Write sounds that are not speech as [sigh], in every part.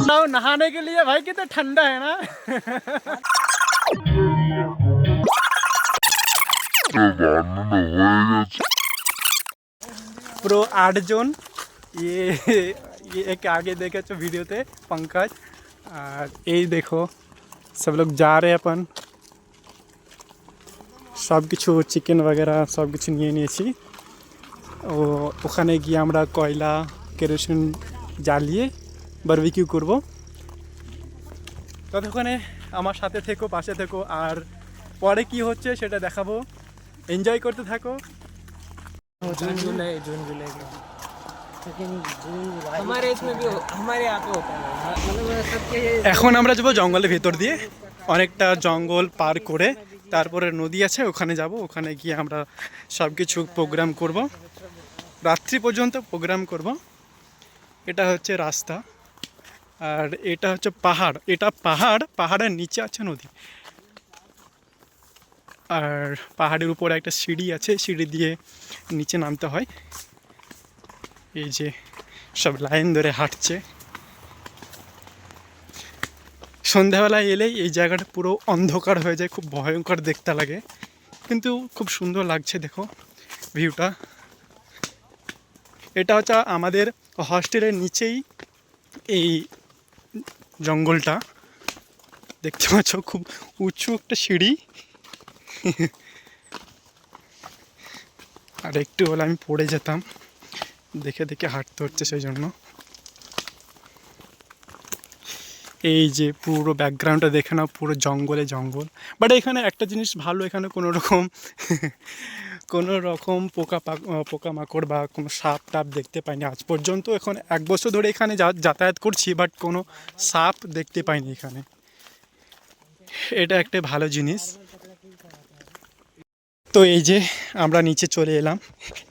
जाओ नहाने के लिए भाई कितना ठंडा है ना পুরো আটজন ये ये एक आगे देखे ভিডিওতে पंकज আর এই দেখো সব লোক যা রে अपन সব কিছু চিকেন वगैरह সব কিছু নিয়ে নিয়েছি ও ওখানে গিয়ে আমরা কয়লা কেরোসিন জ্বালিয়ে বারবিকিউ করব। ততক্ষণে আমার সাথে থেকো পাশে থেকো আর পরে কি হচ্ছে সেটা দেখাবো। এনজয় করতে থাকো। June July June July. এখন আমরা যাব জঙ্গলের ভেতর দিয়ে। অনেকটা জঙ্গল পার করে তারপরে নদী আছে ওখানে যাব। ওখানে গিয়ে আমরা সব কিছু প্রোগ্রাম করব। রাত্রি পর্যন্ত প্রোগ্রাম করব। এটা হচ্ছে রাস্তা। আর এটা হচ্ছে পাহাড়। এটা পাহাড়, পাহাড়ের নিচে আছে নদী। আর পাহাড়ের উপরে একটা সিঁড়ি আছে, সিঁড়ি দিয়ে নিচে নামতে হয়। এই যে সব লাইন ধরে হাঁটছে। সন্ধ্যাবেলায় এলেই এই জায়গাটা পুরো অন্ধকার হয়ে যায়, খুব ভয়ঙ্কর দেখতে লাগে। কিন্তু খুব সুন্দর লাগছে, দেখো, ভিউটা। এটা হচ্ছে আমাদের হস্টেলের নিচেই এই জঙ্গলটা। দেখতে পাচ্ছ, খুব উঁচু একটা সিঁড়ি। আর একটু হলে আমি পড়ে যেতাম। দেখে দেখে হাঁটতে হচ্ছে সেই জন্য এই যে পুরো ব্যাকগ্রাউন্ডটা দেখে নাও, পুরো জঙ্গলে জঙ্গল। বাট এখানে একটা জিনিস ভালো, এখানে কোনো রকম কোনো রকম পোকা পোকামাকড় বা কোনো সাপ টাপ দেখতে পাইনি। আজ পর্যন্ত এখন এক বছর ধরে এখানে যাতায়াত করছি বাট কোনো সাপ দেখতে পাইনি এখানে। এটা একটা ভালো জিনিস। তো এই যে আমরা নিচে চলে এলাম।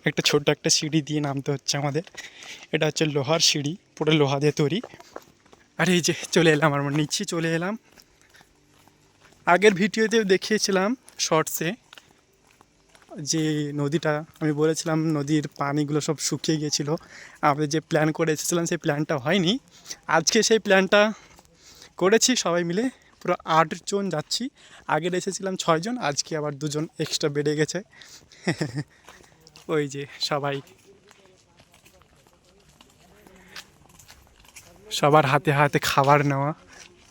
একটা ছোট্ট একটা সিঁড়ি দিয়ে নামতে হচ্ছে আমাদের। এটা হচ্ছে লোহার সিঁড়ি, পুরো লোহা দিয়ে তৈরি। আর এই যে চলে এলাম আমরা, নিচে চলে এলাম। আগের ভিডিওতেও দেখিয়েছিলাম শর্টসে যে নদীটা আমি বলেছিলাম, নদীর পানিগুলো সব শুকিয়ে গিয়েছিল। আমাদের যে প্ল্যান করে এসেছিলাম, সেই প্ল্যানটা হয়নি। আজকে সেই প্ল্যানটা করেছি সবাই মিলে। পুরো আটজন যাচ্ছি। আগের এসেছিলাম ছয়জন আজকে আবার দুজন এক্সট্রা বেড়ে গেছে। ওই যে সবাই। সবার হাতে হাতে খাবার নেওয়া।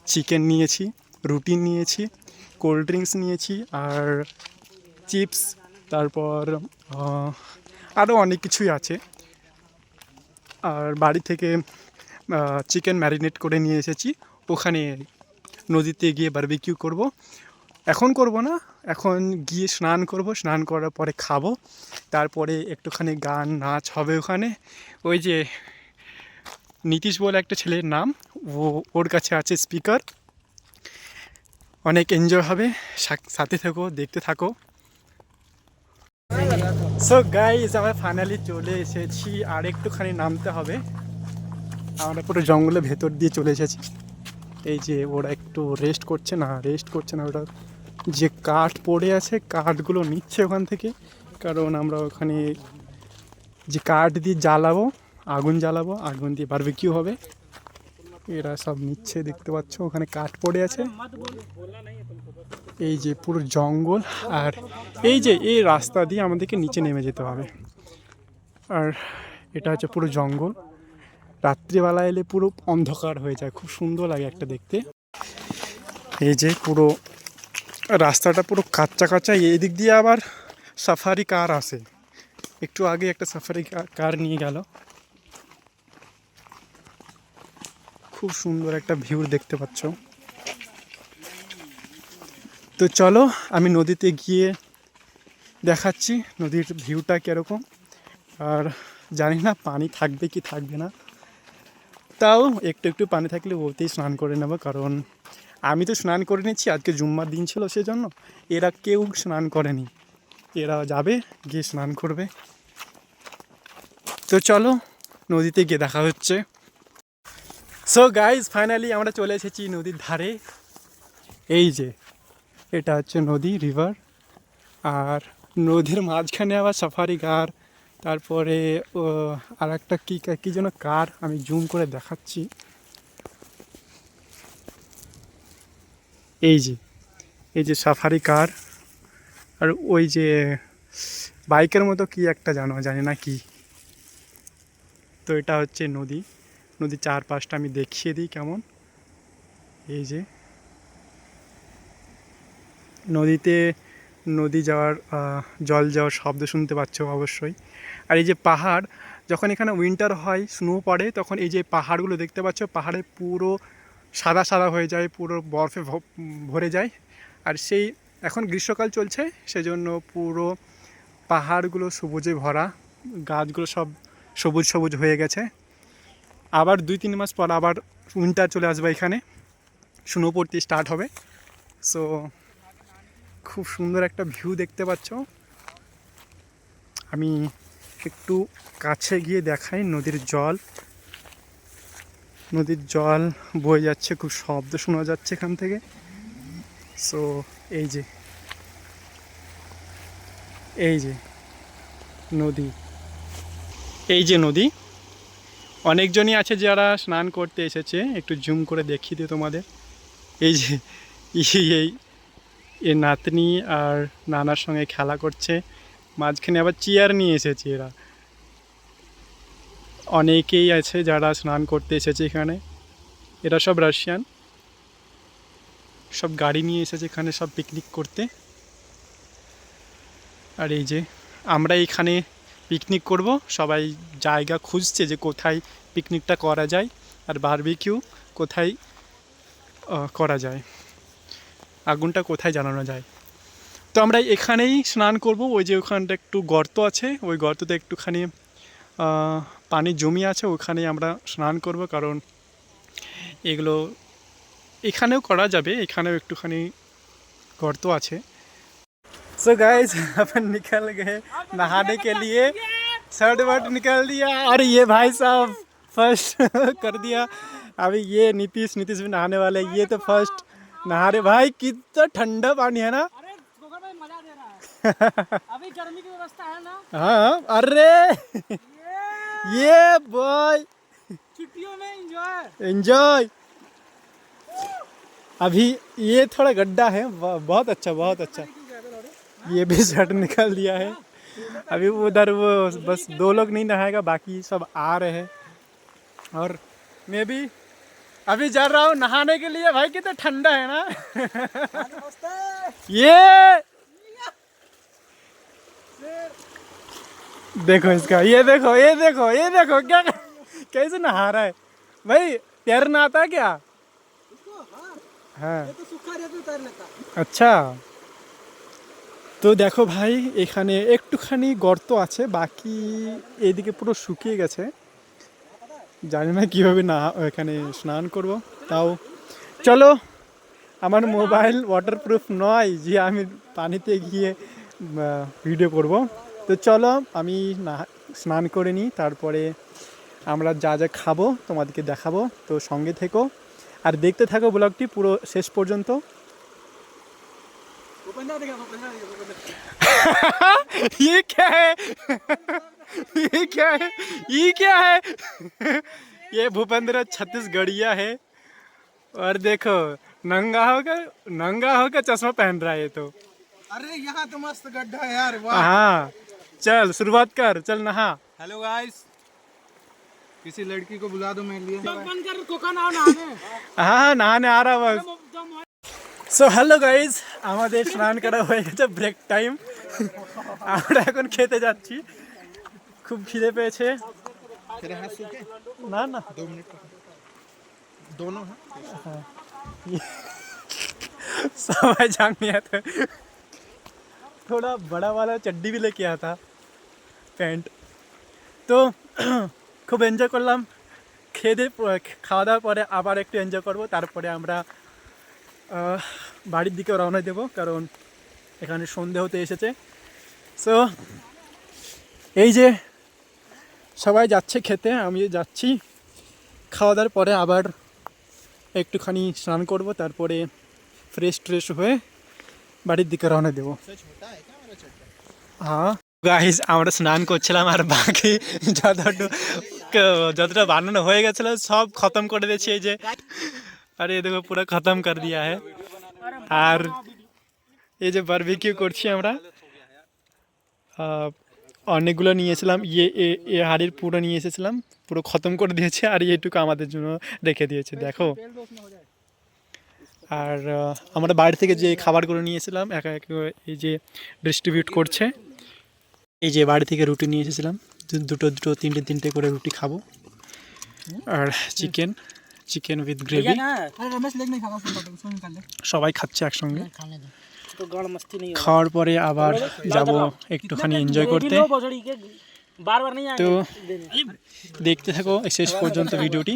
চিকেন নিয়েছি, রুটি নিয়েছি, কোল্ড ড্রিঙ্কস নিয়েছি, আর চিপস তারপর আরও অনেক কিছুই আছে। আর বাড়ি থেকে চিকেন ম্যারিনেট করে নিয়ে এসেছি। ওখানে নদীতে গিয়ে বারবিকিউ করব। এখন করব না, এখন গিয়ে স্নান করব। স্নান করার পরে খাব। তারপরে একটুখানি গান, নাচ হবে ওখানে। ওই যে নীতিশ বলে একটা ছেলের নাম, ও, ওর কাছে আছে স্পিকার অনেক এনজয় হবে। সাথে থাকো, দেখতে থাকো। সো গাইজ আমরা ফাইনালি চলে এসেছি। আর একটুখানি নামতে হবে। আমরা পুরো জঙ্গলের ভেতর দিয়ে চলে এসেছি। এই যে ওরা একটু রেস্ট করছে না রেস্ট করছে না। ওরা যে কাঠ পড়ে আছে, কাঠগুলো নিচ্ছে ওখান থেকে। কারণ আমরা ওখানে যে কাঠ দিয়ে জ্বালাবো, আগুন জ্বালাবো, আগুন দিয়ে বারবিকিউ হবে। এরা সব নিচ্ছে, দেখতে পাচ্ছ, ওখানে কাঠ পড়ে আছে। এই যে পুরো জঙ্গল, আর এই যে এই রাস্তা দিয়ে আমাদেরকে নিচে নেমে যেতে হবে। আর এটা হচ্ছে পুরো জঙ্গল। রাত্রিবেলা এলে পুরো অন্ধকার হয়ে যায়, খুব সুন্দর লাগে একটা দেখতে। এই যে পুরো রাস্তাটা পুরো কাচ্চা কাচ্চা এই দিক দিয়ে আবার সাফারি কার আসে? একটু আগে একটা সাফারি কার নিয়ে গেল। খুব সুন্দর একটা ভিউ দেখতে পাচ্ছ। তো চলো, আমি নদীতে গিয়ে দেখাচ্ছি নদীর ভিউটা কীরকম। আর জানি না পানি থাকবে কি থাকবে না। তাও একটু একটু পানি থাকলে ওতেই স্নান করে নেব, কারণ আমি তো স্নান করে নিচ্ছি আজকে জুম্মার দিন ছিল সেজন্য এরা কেউ স্নান করেনি। এরা যাবে, গিয়ে স্নান করবে। তো চলো, নদীতে গিয়ে দেখা হচ্ছে। সো গাইজ ফাইনালি আমরা চলে এসেছি নদীর ধারে। এই যে, এটা হচ্ছে নদী রিভার আর নদীর মাঝখানে আবার সাফারি কার তারপরে আর একটা কী কী যেন কার, আমি জুম করে দেখাচ্ছি। এই যে এই যে সাফারি কার, আর ওই যে বাইকের মতো কি একটা জানো, জানি না কি। তো এটা হচ্ছে নদী। নদীর চারপাশটা আমি দেখিয়ে দিই কেমন। এই যে। নদীতে নদী যাওয়ার জল যাওয়ার শব্দ শুনতে পাচ্ছ অবশ্যই। আর এই যে পাহাড়, যখন এখানে উইন্টার হয় স্নো পড়ে, তখন এই যে পাহাড়গুলো দেখতে পাচ্ছ, পাহাড়ে পুরো সাদা সাদা হয়ে যায়, পুরো বরফে ভরে যায়। আর সেই এখন গ্রীষ্মকাল চলছে, সেজন্য পুরো পাহাড়গুলো সবুজে ভরা, গাছগুলো সব সবুজ সবুজ হয়ে গেছে। আবার দুই, তিন মাস পর আবার উইন্টার চলে আসবে এখানে। স্নো পড়তে স্টার্ট হবে। সো খুব সুন্দর একটা ভিউ দেখতে পাচ্ছ। আমি একটু কাছে গিয়ে দেখাই, নদীর জল। নদীর জল বয়ে যাচ্ছে, খুব শব্দ শোনা যাচ্ছে এখান থেকে। সো এই যে এই যে নদী। এই যে নদী। অনেকজনই আছে যারা স্নান করতে এসেছে। একটু জুম করে দেখিয়ে দিই তোমাদের। এই যে, এই এই এ নাতনি আর নানার সঙ্গে খেলা করছে। মাঝখানে আবার চেয়ার নিয়ে এসেছে এরা। অনেকেই আছে যারা স্নান করতে এসেছে এখানে। এরা সব রাশিয়ান। সব গাড়ি নিয়ে এসেছে এখানে সব পিকনিক করতে। আর এই যে, আমরা এখানে পিকনিক করব। সবাই জায়গা খুঁজছে যে কোথায় পিকনিকটা করা যায় আর বারবিকিউ কোথায় করা যায়। আগুনটা কোথায় জানানো যায়। তো আমরা এখানেই স্নান করব। ওই যে ওখানটা একটু গর্ত আছে, ওই গর্ততে একটুখানি পানি জমি আছে, ওখানেই আমরা স্নান করব কারণ এগুলো এখানেও করা যাবে, এখানেও একটুখানি গর্ত আছে। सो गाइस [laughs] अपन निकल गए नहाने के लिए। शर्ट वर्ट निकल दिया। और ये भाई साहब फ़र्स्ट [laughs] कर दिया। अभी ये नीतीश नीतीश भी नहाने वाले ये तो फ़र्स्ट नहा रहे। भाई कितना ठंडा पानी है ना? है। [laughs] अभी गर्मी की व्यवस्था है ना? हाँ अरे! ये बॉय छुट्टियों में एंजॉय एंजॉय अभी ये थोड़ा गड्ढा है। बहुत अच्छा बहुत अच्छा। ये भी शर्ट निकाल दिया है। अभी उधर वो बस दो लोग नहीं नहाएगा बाकी सब आ रहे हैं। और मैं भी अभी जा रहा हूँ नहाने के लिए। भाई कितना ठंडा है ना? [laughs] ये देखो इसका ये देखो ये देखो ये देखो क्या कैसे नहा रहा है। भाई तैरना आता क्या? हाँ।, हाँ। तो सुखा रहता लेता अच्छा। তো দেখো ভাই, এখানে একটুখানি গর্ত আছে, বাকি এদিকে পুরো শুকিয়ে গেছে। জানি না কীভাবে না এখানে স্নান করব, তাও। চলো, আমার মোবাইল ওয়াটারপ্রুফ নয়, যে আমি পানিতে গিয়ে ভিডিও করব। তো চলো, আমি না, স্নান করে নিই, তারপরে আমরা যা যা খাব তোমাদেরকে দেখাবো। তো সঙ্গে থেকো। আর দেখতে থাকো ব্লগটি পুরো শেষ পর্যন্ত। ये क्या है? ये क्या है? ये क्या है? ये भूपेंद्र छत्तीसगढ़िया है। और देखो नंगा होकर नंगा होकर चश्मा पहन रहा है तो। अरे यहाँ तो मस्त गड्ढा है यार वाह। हाँ चल शुरुआत कर चल नहा। हेलो गाइस किसी लड़की को बुला दो मेरे लिए। बंद कर कोका नहाने हाँ। हाँ नहाने आ रहा बस। সো হ্যালো গাইজ আমাদের স্নান করা হয়ে গেছে ব্রেক টাইম আমরা এখন খেতে যাচ্ছি খুব খিদে পেয়েছে तेरे हाथ सूखे না না दो मिनट दोनों सवाई जान नहीं आता थोड़ा बड़ा वाला चड्डी भी लेके आया था প্যান্ট তো খুব এনজয় করলাম খেয়ে দিয়ে প- খাওয়া দাওয়ার পরে আবার একটু এনজয় করব তারপরে আমরা আহ, বাড়ির দিকে রওনা দেব, কারণ এখানে সন্ধে হতে এসেছে। সো এই যে সবাই যাচ্ছে খেতে আমি যাচ্ছি। খাওয়া দাওয়ার পরে আবার একটুখানি স্নান করব, তারপরে ফ্রেশ ট্রেশ হয়ে বাড়ির দিকে রওনা দেবো। হ্যাঁ। গাইজ আমরা স্নান করছিলাম আর বাকি যতটুকু যতটা বানানো হয়ে গেছিল, সব খতম করে দিয়েছি এই যে। আরে এই দেখো পুরো খতম করে দিয়া है আর এই যে বারবিকিউ করছি আমরা অনেকগুলো নিয়েছিলাম ইয়ে এ- হাড়ির পুরো নিয়ে এসেছিলাম পুরো খতম করে দিয়েছে আর এইটুকু আমাদের জন্য রেখে দিয়েছে দেখো আর আমরা বাড়ি থেকে যে খাবারগুলো নিয়েছিলাম একা একা এই যে ডিস্ট্রিবিউট করছে এই যে বাড়ি থেকে রুটি নিয়ে এসেছিলাম দুটো দুটো তিনটে তিনটে করে রুটি খাব আর চিকেন চিকেন উইথ গ্রেভি সবাই খাচ্ছে একসঙ্গে। খাওয়ার পরে আবার যাব একটুখানি এনজয় করতে। তো দেখতে থাকো শেষ পর্যন্ত ভিডিওটি।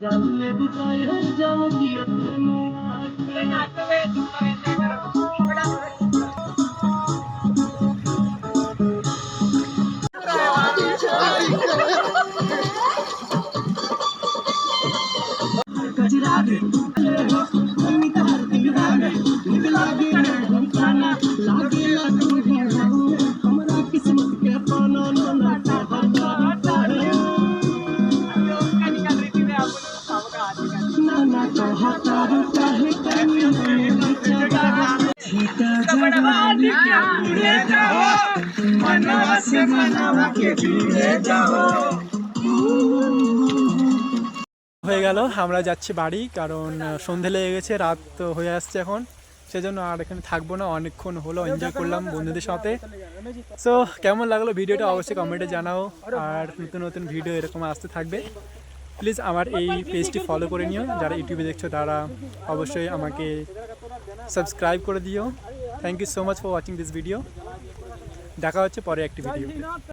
জানলে দুটাই হয়ে যাও কি গেল, আমরা যাচ্ছি বাড়ি, কারণ সন্ধে লেগে গেছে, রাত তো হয়ে আসছে এখন। সেজন্য আর এখানে থাকব না, অনেকক্ষণ হলো এনজয় করলাম বন্ধুদের সাথে। সো কেমন লাগল ভিডিওটা অবশ্যই কমেন্টে জানাও, আর নতুন নতুন ভিডিও এরকম আসতে থাকবে। প্লিজ আমার এই পেজটি ফলো করে নিও, যারা ইউটিউবে দেখছ তারা অবশ্যই আমাকে সাবস্ক্রাইব করে দিও। Thank you so much for watching this video দেখা হচ্ছে পরে একটি ভিডিও